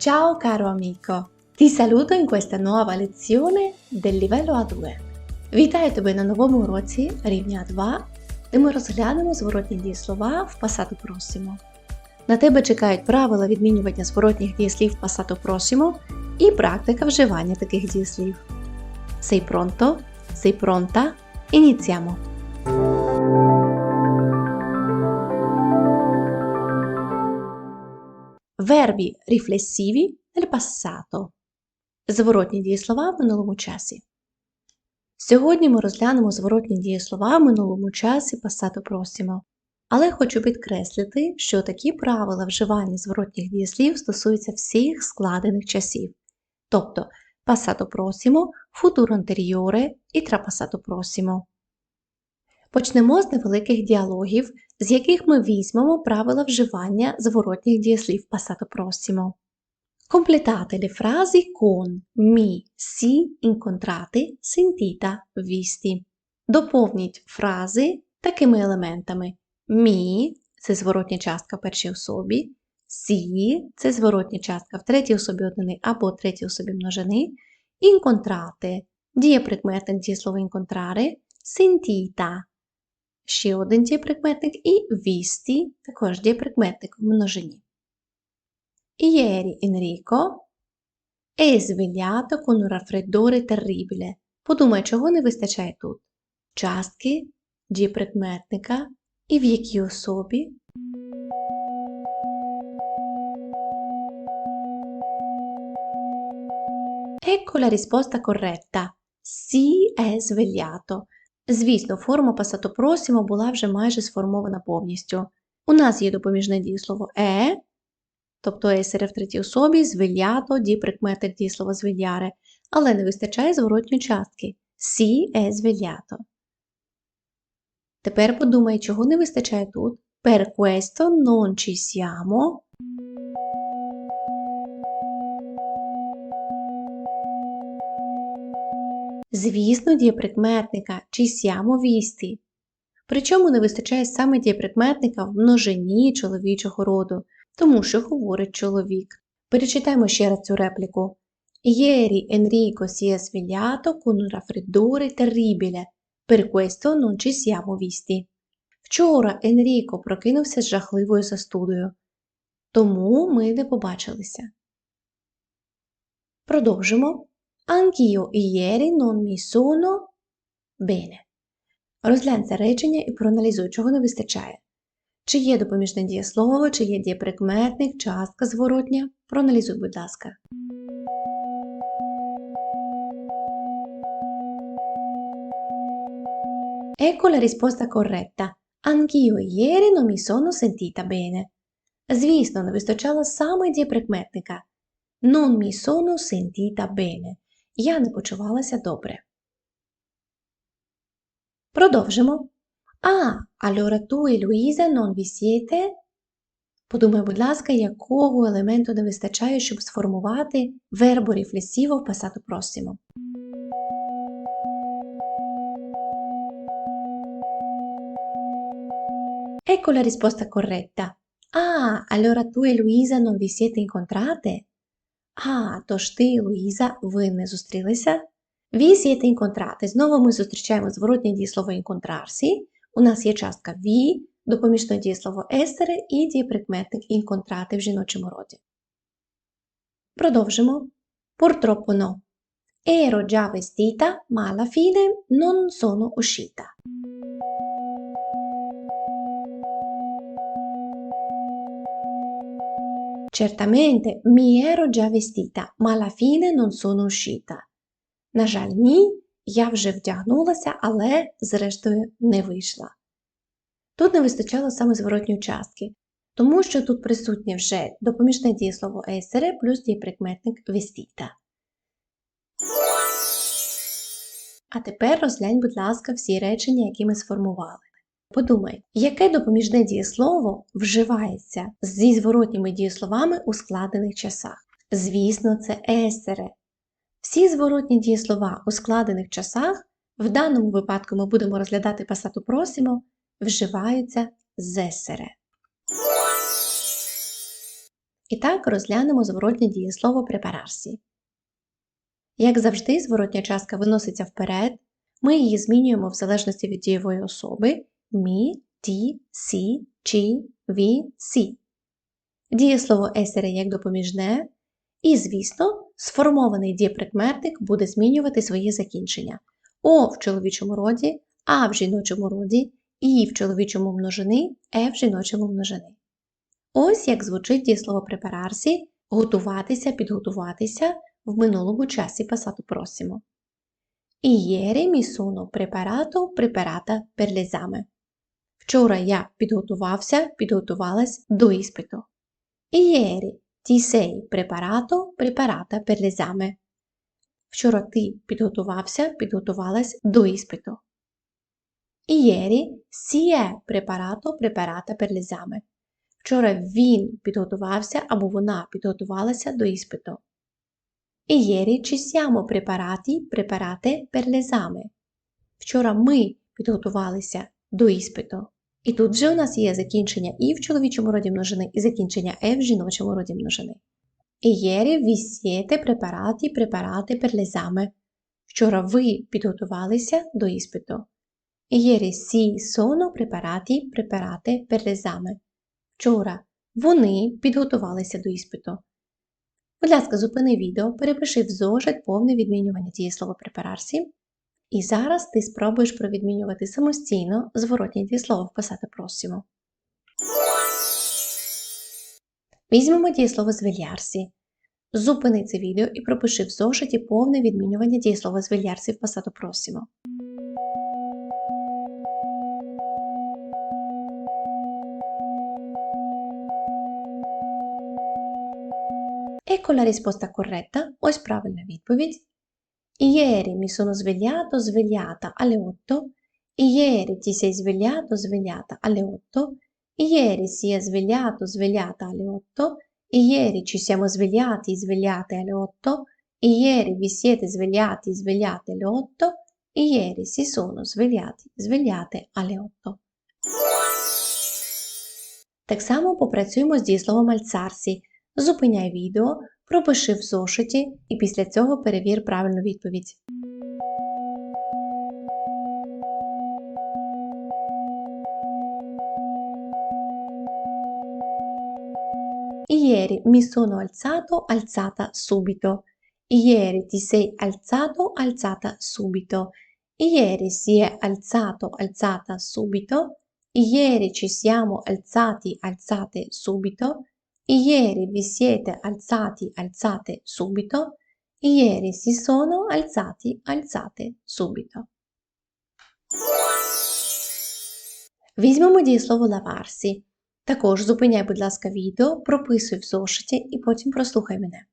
Ciao caro amico! Ti saluto in questa nuova lezione del livello A2. Вітаю тебе на новому уроці рівня 2, де ми розглянемо зворотні дієслова в Passado Prossimo. На тебе чекають правила відмінювання зворотніх дієслів в Passado Prossimo і практика вживання таких дієслів. Sei pronto? Sei pronta? Iniziamo! Verbi riflessivi nel passato. Зворотні дієслова в минулому часі. Сьогодні ми розглянемо зворотні дієслова в минулому часі Passado Prossimo. Але хочу підкреслити, що такі правила вживання зворотніх дієслів стосуються всіх складених часів, тобто Passato Prossimo, Futuro Anteriore і Trapassato Prossimo. Почнемо з невеликих діалогів, з яких ми візьмемо правила вживання зворотніх дієслів Passato Prossimo. Completate le frasi con mi, si, incontrate, sentita, visti. Доповніть фрази такими елементами. Mi – це зворотня частка в першій особі, si – це зворотня частка в третій особі однини або третій особі множини, incontrate – дієприкметник дієслова incontrare, sentita – ще один дієприкметник і visti – також дієприкметник в множині. Ieri Enrico è svegliato con un raffreddore terribile. Подумай, чого не вистачає тут? Частки, дієприкметника і в якій особі? Ecco la risposta corretta. Si è svegliato. Звісно, форма prossimo була вже майже сформована повністю. У нас є допоміжне дієслово е, тобто есере в третій особі, звельято, діприкметик дієслова звельяре, але не вистачає зворотньої частки сі е звельято. Тепер подумай, чого не вистачає тут. Per questo non ci siamo. Звісно, дієприкметника siamo visti. Причому не вистачає саме дієприкметника в множині чоловічого роду, тому що говорить чоловік. Перечитаємо ще раз цю репліку. Ieri Enrico si è svegliato con un raffreddore terribile, per questo non. Вчора Енріко прокинувся з жахливою застудою, тому ми не побачилися. Продовжимо. Anch'io ieri non mi sono bene. Розглянь це речення і проаналізуй, чого не вистачає. Чи є допоміжне дієслово, чи є дієприкметник, частка зворотня. Проаналізуй, будь ласка. Ecco la risposta corretta. Anch'io ieri non mi sono sentita bene. Звісно, не вистачало саме дієприкметника. Non mi sono sentita bene. Я не почувалася добре. Продовжимо. А, allora tu e Luisa non vi? Подумай, будь ласка, якого елементу не вистачає, щоб сформувати вербо рефлесіво в passato prossimo. Ecco la risposta corretta. Ah, allora tu e Luisa non vi siete incontrate? А, тож ти Луїза, ви не зустрілися? Ви siete incontrate. Знову ми зустрічаємо зворотнє дієслово incontrarsi. У нас є частка ві, допоміжне дієслово essere і дієприкметник incontrate в жіночому роді. Продовжимо. Purtroppo no. Ero già vestita, ma alla fine non sono uscita. Certamente mi ero già vestita, ma alla fine non sono uscita. На жаль, ні, я вже вдягнулася, але, зрештою, не вийшла. Тут не вистачало саме зворотньої частки, тому що тут присутнє вже допоміжне дієслово есере плюс дієприкметник вестіта. А тепер розглянь, будь ласка, всі речення, які ми сформували. Подумай, яке допоміжне дієслово вживається зі зворотніми дієсловами у складених часах? Звісно, це есере. Всі зворотні дієслова у складених часах, в даному випадку ми будемо розглядати пасату просимо, вживаються з есере. І так розглянемо зворотнє дієслово prepararsi. Як завжди, зворотня частка виноситься вперед, ми її змінюємо в залежності від дієвої особи мі, ті, сі, чі, ві, сі. Дієслово essere як допоміжне, і, звісно, сформований дієприкметник буде змінювати свої закінчення о в чоловічому роді, а в жіночому роді, і в чоловічому множини, е в жіночому множини. Ось як звучить дієслово prepararsi – готуватися, підготуватися в минулому часі. Ieri mi sono preparato, preparata per l'esame. Вчора я підготувався, підготувалась до іспиту. Ieri ti sei preparato, preparata per. Вчора ти підготувався, підготувалась до іспиту. Ieri si è preparato, preparata. Вчора він підготувався або вона підготувалася до іспиту. Ieri ci siamo preparati, preparate per. Вчора ми підготувалися до іспиту. І тут же у нас є закінчення і в чоловічому роді множини, і закінчення е в жіночому роді множини. Ieri vi siete preparati, preparate per. Вчора ви підготувалися до іспиту. Ieri si sono preparati, preparate per. Вчора вони підготувалися до іспиту. Будь ласка, зупини відео, перепиши в зошит повне відмінювання дієслова prepararsi. І зараз ти спробуєш провідмінювати самостійно зворотні дієслова в passato prossimo. Візьмемо дієслово звільярсі. Зупини це відео і пропиши в зошиті повне відмінювання дієслова звільярсі в passato prossimo. Ecco la risposta corretta, ось правильна відповідь. Ieri mi sono svegliato, svegliata alle 8. Ieri ti sei svegliato, svegliata alle 8. Ieri si è svegliato, svegliata alle 8. Ieri ci siamo svegliati, svegliate alle 8. Ieri vi siete svegliati, svegliate alle 8. Ieri si sono svegliati, svegliate alle 8. Так само попрацюємо з дієсловом альцарсі. Зупиняй відео, пропиши в зошиті і після цього перевір правильну відповідь. Ieri mi sono alzato, alzata subito. Ieri ti sei alzato, alzata subito. Ieri si è alzato, alzata subito. Ieri ci siamo alzati, alzate subito. Ieri vi siete alzati, alzate subito. Ieri si sono alzati, alzate subito. Візьмемо дієслово лаварсі. Також зупиняй, будь ласка, відео, прописуй в зошиті і потім прослухай мене.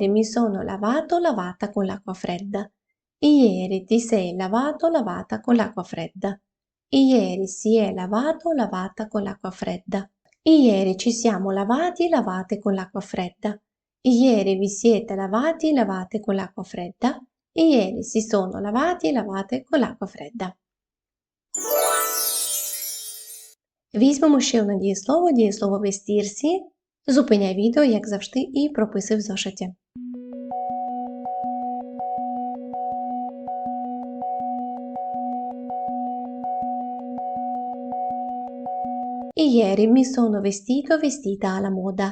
Ieri mi sono lavato, lavata con l'acqua fredda. Ieri ti sei lavato, lavata con l'acqua fredda. Ieri si è lavato, lavata con l'acqua fredda. Ieri ci siamo lavati, lavate con l'acqua fredda. Ieri vi siete lavati, lavate con l'acqua fredda. Ieri si sono lavati e lavate con l'acqua fredda. Візьмемо ще одне дієслово, дієслово вестірсі. Зупиняй відео, як завжди, і прописуй в зошиті. Ieri mi sono vestito vestita alla moda.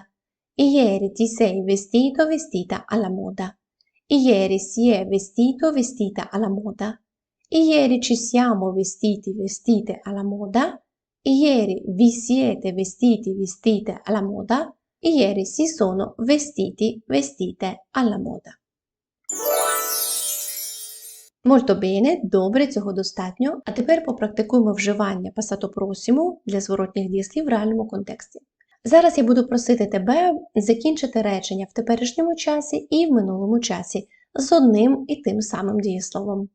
Ieri ti sei vestito vestita alla moda. Ieri si è vestito vestita alla moda. Ieri ci siamo vestiti vestite alla moda. Ieri vi siete vestiti vestite alla moda. Ieri si sono vestiti vestite alla moda. Molto bene, добре, цього достатньо. А тепер попрактикуємо вживання passato prossimo для зворотніх дієслів в реальному контексті. Зараз я буду просити тебе закінчити речення в теперішньому часі і в минулому часі з одним і тим самим дієсловом.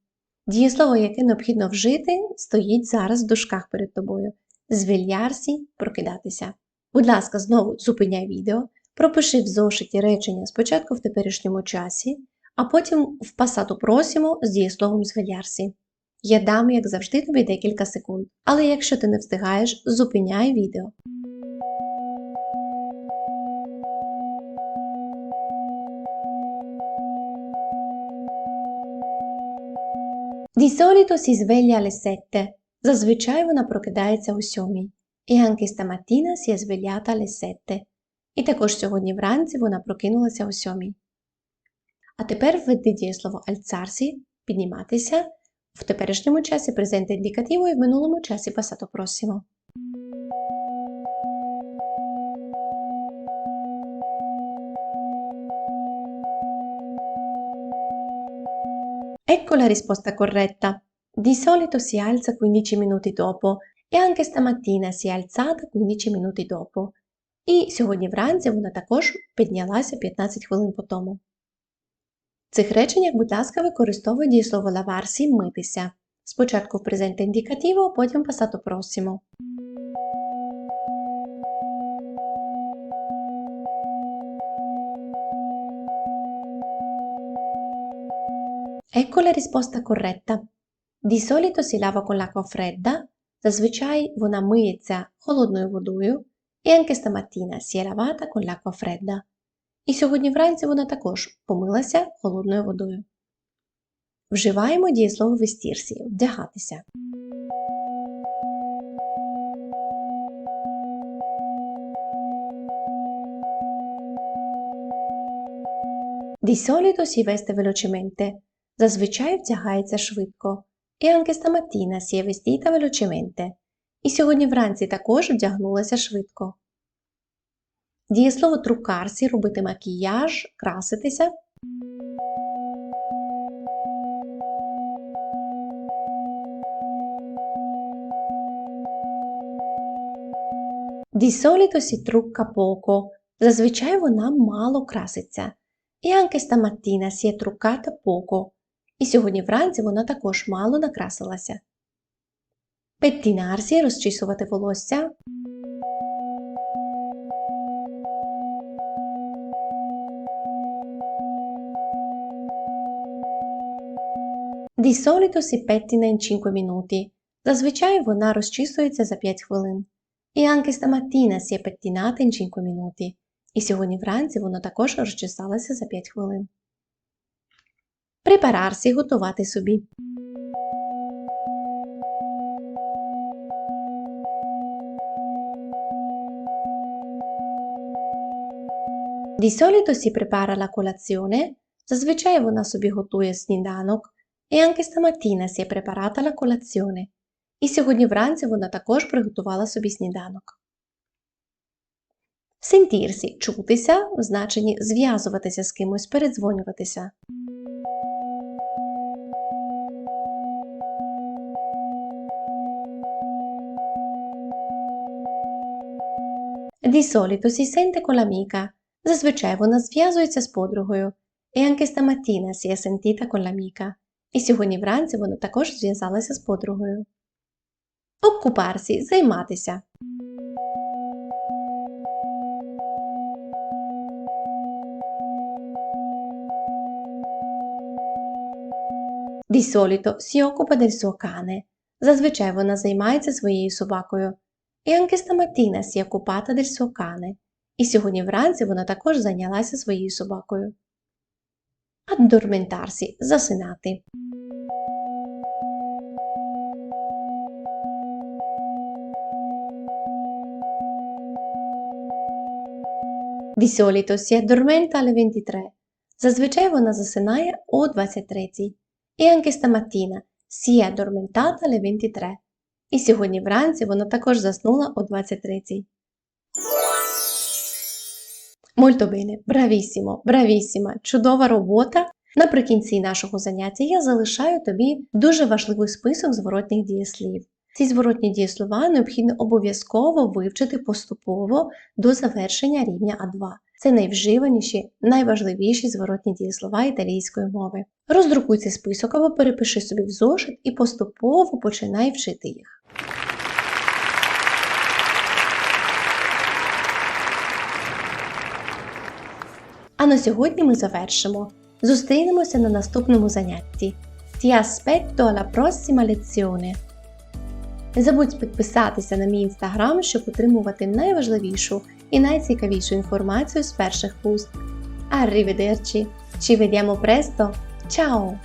Дієслово, яке необхідно вжити, стоїть зараз в дужках перед тобою. Звільярсі прокидатися. Будь ласка, знову зупиняй відео, пропиши в зошиті речення спочатку в теперішньому часі, а потім в пасату просимо з дієсловом звелярсі. Я дам, як завжди, тобі декілька секунд, але якщо ти не встигаєш, зупиняй відео. Di solito si sveglia alle 7. Зазвичай вона прокидається о 7. І anche stamattina si è svegliata alle 7. І також сьогодні вранці вона прокинулася о 7. А тепер введи дієслово alzarsi – підніматися в теперішньому часі презенте індикативо і в минулому часі passato prossimo. Ecco la risposta corretta. Di solito si alza 15 minuti dopo e anche stamattina si è alzata 15 minuti dopo. І сьогодні вранці вона також піднялася 15 хвилин по тому. В цих реченнях, будь ласка, використовуй дієслово лаварсі митися. Спочатку в презенте індикативо, потім passato prossimo. Ecco la risposta corretta. Di solito si lava con l'acqua fredda, зазвичай вона миється холодною водою, і anche stamattina l'acqua fredda. І сьогодні вранці вона також помилася холодною водою. Вживаємо дієслово вестірсі вдягатися. Di solito si. Зазвичай вдягається швидко. І stamattina si è vestita velocemente. І сьогодні вранці також вдягнулася швидко. Дієслово трукарсі робити макіяж, краситися. Di solito si trucca poco. Зазвичай вона мало краситься. І anche stamattina si è truccata poco. І сьогодні вранці вона також мало накрасилася. Петтінарсі розчісувати волосся. Di solito si pettina in 5 minuti. Зазвичай вона розчісується за 5 хвилин. І anche stamattina si è pettinata in 5 minuti. І сьогодні вранці вона також розчесалася за 5 хвилин. Препарарсі готувати собі. Di solito si prepara la colazione. Зазвичай вона собі готує сніданок. І anche stamattina si è preparata la colazione. І сьогодні вранці вона також приготувала собі сніданок. Сентірсі чутися в значенні зв'язуватися з кимось, передзвонюватися. Di solito si sente con l'amica. Зазвичай вона зв'язується з подругою. І anche stamattina si è sentita con l'amica. І сьогодні вранці вона також зв'язалася з подругою. Окупарсі займатися. Di solito si occupa del suo cane. Зазвичай вона займається своєю собакою. І anche stamattina si è occupata del suo cane. І сьогодні вранці вона також зайнялася своєю собакою. Addormentarsi – засинати. Di solito si addormenta alle 23. Зазвичай вона засинає о 23. І anche stamattina si è addormentata alle 23. І сьогодні вранці вона також заснула о 23. Molto bene, bravissimo, bravissima, чудова робота. Наприкінці нашого заняття я залишаю тобі дуже важливий список зворотних дієслів. Ці зворотні дієслова необхідно обов'язково вивчити поступово до завершення рівня А2. Це найвживаніші, найважливіші зворотні дієслова італійської мови. Роздрукуй цей список або перепиши собі в зошит і поступово починай вчити їх. А на сьогодні ми завершимо. Зустрінемося на наступному занятті. Ti aspetto alla prossima lezione. Не забудь підписатися на мій інстаграм, щоб отримувати найважливішу і найцікавішу інформацію з перших вуст. Arrivederci! Ci vediamo presto! Ciao!